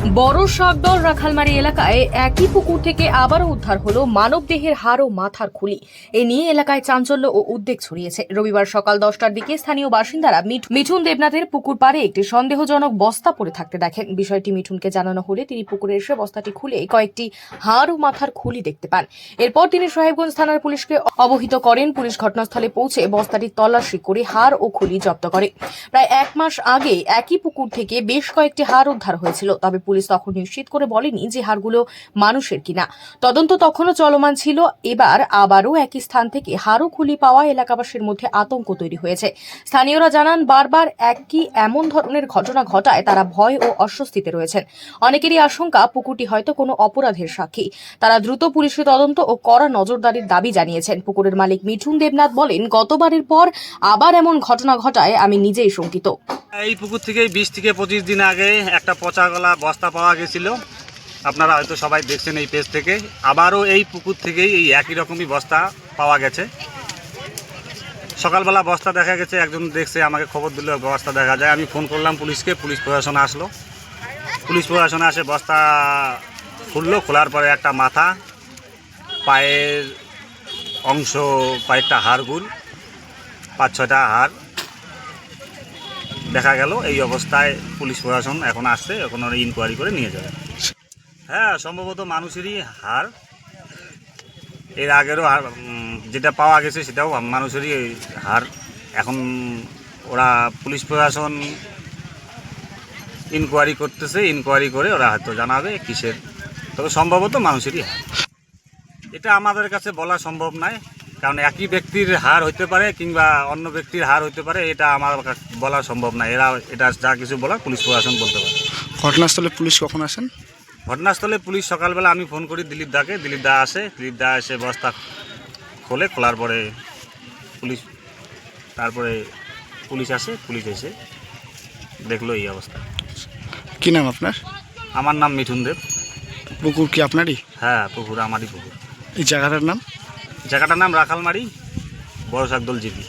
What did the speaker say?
বড় শাকদল রাখালমারি এলাকায় একই পুকুর থেকে আবারও উদ্ধার হলো মানবদেহের হাড় ও মাথার খুলি। এ নিয়ে এলাকায় চাঞ্চল্য ও উদ্বেগ ছড়িয়েছে। রবিবার সকাল দশটার দিকে স্থানীয় বাসিন্দারা মিঠুন দেবনাথের পুকুর পাড়ে একটি সন্দেহজনক বস্তা পড়ে থাকতে দেখেন। বিষয়টি মিঠুনকে জানানো হলে তিনি পুকুরে এসে বস্তাটি খুলে কয়েকটি হাড় ও মাথার খুলি দেখতে পান। এরপর তিনি সাহেবগঞ্জ থানার পুলিশকে অবহিত করেন। পুলিশ ঘটনাস্থলে পৌঁছে বস্তাটি তল্লাশি করে হাড় ও খুলি জব্দ করে। প্রায় এক মাস আগে একই পুকুর থেকে বেশ কয়েকটি হাড় উদ্ধার হয়েছিল। তবে পুলিশ তখন নিশ্চিত করে বলেনি যে হাড়গুলো মানুষের কিনা। তদন্ত তখনও চলমান ছিল। এবার আবারও একই স্থান থেকে হাড়ও খুলি পাওয়া এলাকাবাসীর মধ্যে আতঙ্ক তৈরি হয়েছে। স্থানীয়রা জানান, বারবার একই এমন ধরনের ঘটনা ঘটায় তারা ভয় ও অস্বস্তিতে রয়েছেন। অনেকেরই আশঙ্কা, পুকুরটি হয়তো কোনো অপরাধের সাক্ষী। তারা দ্রুত পুলিশের তদন্ত ও কড়া নজরদারির দাবি জানিয়েছেন। পুকুরের মালিক মিঠুন দেবনাথ বলেন, গতবারের পর আবার এমন ঘটনা ঘটায়, আমি নিজেই শঙ্কিত। এই পুকুর থেকে বিশ থেকে পঁচিশ দিন আগে একটা পচা গলা বস্তা পাওয়া গেছিল। আপনারা হয়তো সবাই দেখছেন এই পেজ থেকে। আবারও এই পুকুর থেকেই এই একই রকমই বস্তা পাওয়া গেছে। সকালবেলা বস্তা দেখা গেছে, একজন দেখছে, আমাকে খবর দিল, বস্তা দেখা যায়। আমি ফোন করলাম পুলিশকে, পুলিশ প্রশাসন আসলো। পুলিশ প্রশাসন আসে বস্তা খুললো, খোলার পরে একটা মাথা, পায়ের অংশ, পায়েরটা হাড়গুল, পাঁচ ছটা হাড়। দেখা গেল, এই অবস্থায় পুলিশ প্রশাসন এখন আসছে, এখন ওরা ইনকোয়ারি করে নিয়ে যাবে। হ্যাঁ সম্ভবত মানুষেরই হার। এর আগেরও হার যেটা পাওয়া গেছে সেটাও মানুষেরই হার। এখন ওরা পুলিশ প্রশাসন ইনকোয়ারি করতেছে ইনকোয়ারি করে ওরা হয়তো জানাবে কিসের। তবে সম্ভবত মানুষেরই হার। এটা আমাদের কাছে বলা সম্ভব নয়। কারণ একই ব্যক্তির হার হইতে পারে কিংবা অন্য ব্যক্তির হার হইতে পারে এটা আমার বলা সম্ভব না। এরা এটা যা কিছু বলা পুলিশ প্রশাসন বলতে পারে। ঘটনাস্থলে পুলিশ কখন আসেন? ঘটনাস্থলে পুলিশ সকালবেলা আমি ফোন করি দিলীপ দাকে। দিলীপ দা আসে দিলীপ দা এসে বস্তা খোলে খোলার পরে পুলিশ তারপরে পুলিশ আসে পুলিশ এসে দেখল এই অবস্থা। কি নাম আপনার? আমার নাম মিঠুন দেব। পুকুর কি আপনারই? হ্যাঁ পুকুর আমারই পুকুর। এই জায়গাটার নাম? জায়গাটার নাম রাখালমারি বড় শাকদল জিপি